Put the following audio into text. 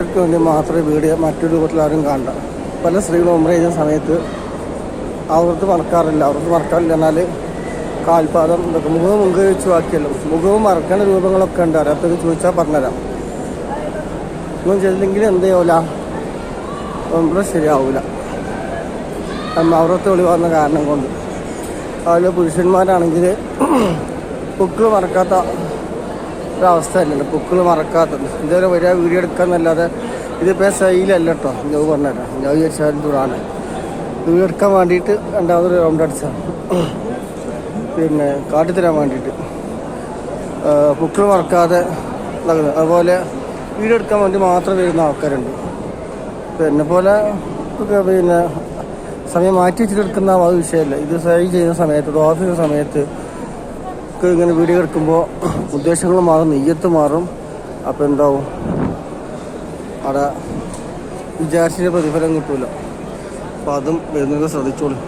ക്ക് വേണ്ടി മാത്രമേ വീഡിയോ മറ്റൊരു രൂപത്തിൽ ആരും കാണണ്ട. പല സ്ത്രീകളും ഉമ്ര ചെയ്യുന്ന സമയത്ത് അവർക്ക് മറക്കാറില്ല. അവർക്ക് മറക്കാറില്ല എന്നാൽ കാൽപാദം ഇതൊക്കെ മുഖവും മുൻകൈ വെച്ച് ബാക്കിയല്ലോ. മുഖവും മറക്കേണ്ട രൂപങ്ങളൊക്കെ ഉണ്ട്. അറിയാത്തത് ചോദിച്ചാൽ പറഞ്ഞുതരാം. ഒന്നും ചെയ്തില്ലെങ്കിൽ എന്ത് ചെയ്യൂല ഉമ്ര ശരിയാവൂല. അവറത്ത് ഒളിവാകുന്ന കാരണം കൊണ്ട്. അതിൽ പുരുഷന്മാരാണെങ്കിൽ പുക്കിൾ മറക്കാത്ത ഒരവസ്ഥ അല്ലല്ലോ ബുക്കുകൾ മറക്കാത്തത്. ഇതുവരെ വരിക വീഡിയോ എടുക്കാന്നല്ലാതെ ഇതിപ്പോൾ സൈലല്ല കേട്ടോ ഞാൻ പറഞ്ഞുതരാം. ഞാൻ വിചാരിച്ചാൽ ദൂരാണ്. വീഡിയോ എടുക്കാൻ വേണ്ടിയിട്ട് രണ്ടാമതൊരു റൗണ്ട് അടിച്ചാണ് പിന്നെ കാട്ടിത്തരാൻ വേണ്ടിയിട്ട്. ബുക്കുകൾ മറക്കാതെ നടക്കുന്നത് അതുപോലെ വീഡിയോ എടുക്കാൻ വേണ്ടി മാത്രം വരുന്ന ആൾക്കാരുണ്ട്. പിന്നെ പോലെ പിന്നെ സമയം മാറ്റി വെച്ചിട്ട് എടുക്കുന്ന അത് വിഷയമല്ല. ഇത് സൈ ചെയ്യുന്ന സമയത്ത് ഓഫീസ് ചെയ്യുന്ന സമയത്ത് ഒക്കെ ഇങ്ങനെ വീഡിയോ എടുക്കുമ്പോൾ ഉദ്ദേശങ്ങൾ മാറും നെയ്യത്ത് മാറും. അപ്പോൾ എന്താവും? അവിടെ വിചാരിച്ചിട്ട് പ്രതിഫലം കിട്ടൂല. അപ്പോൾ അതും വരുന്നത് ശ്രദ്ധിച്ചോളൂ.